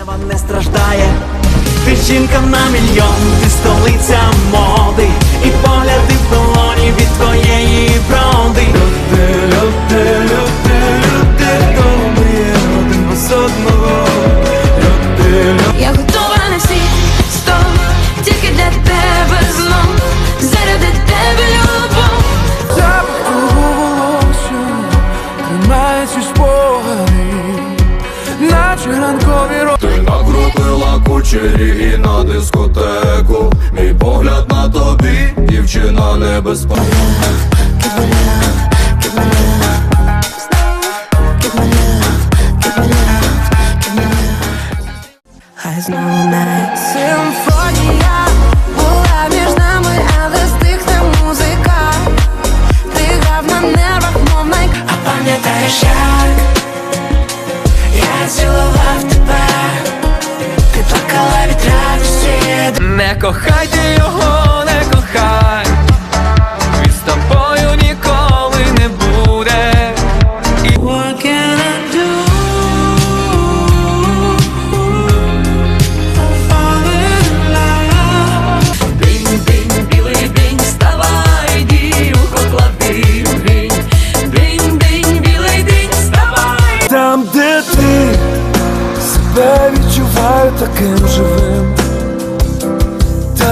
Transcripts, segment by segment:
Королева не страждає, ти жінка на мільйон, ти столиця моди, і погляди в долоні від твоєї. Попила кучері і на дискотеку. Мій погляд на тобі, дівчина небезпечна. Симфонія Friday, oh.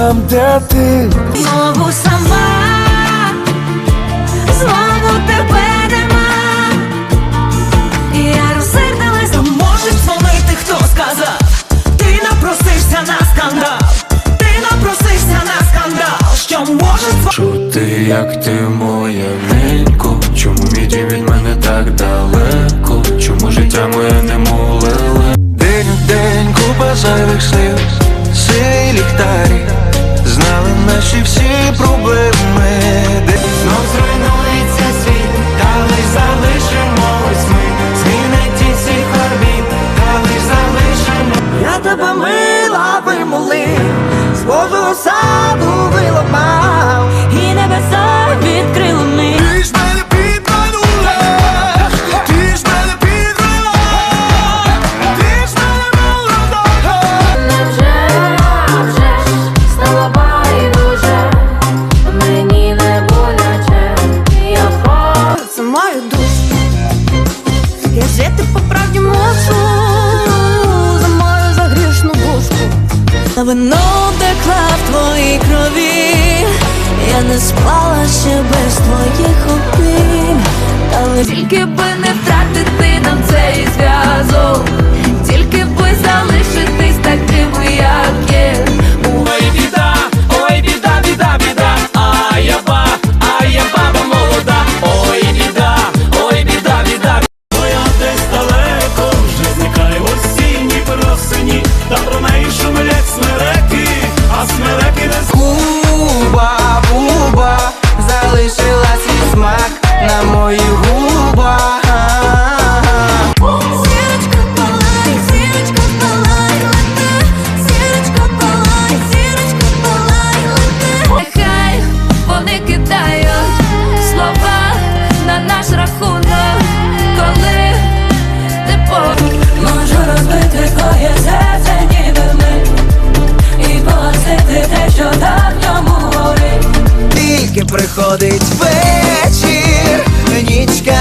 там, де ти знову сама, знову тебе нема. Я розсердилась, а можеш дзвонити, хто сказав. Ти напросишся на скандал, ти напросишся на скандал, що можеш Чути, як ти моя ненько, чому віді від мене так далеко, чому життя моє не молиле? День у день купа зайвих слів, силі ліхтарі наші всі проблеми. вино текла в твоїй крові, я не спала ще без твоїх обійм, але тільки би не втратити нам цей зв'язок. приходить вечір, нічка.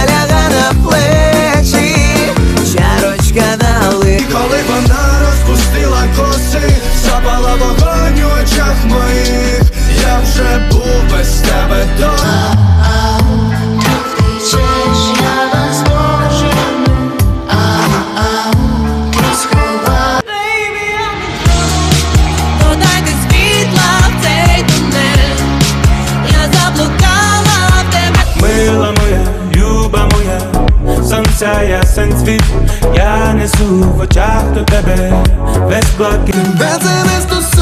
сяє сенс світ, я несу в очах до тебе весь блакин Без не стосується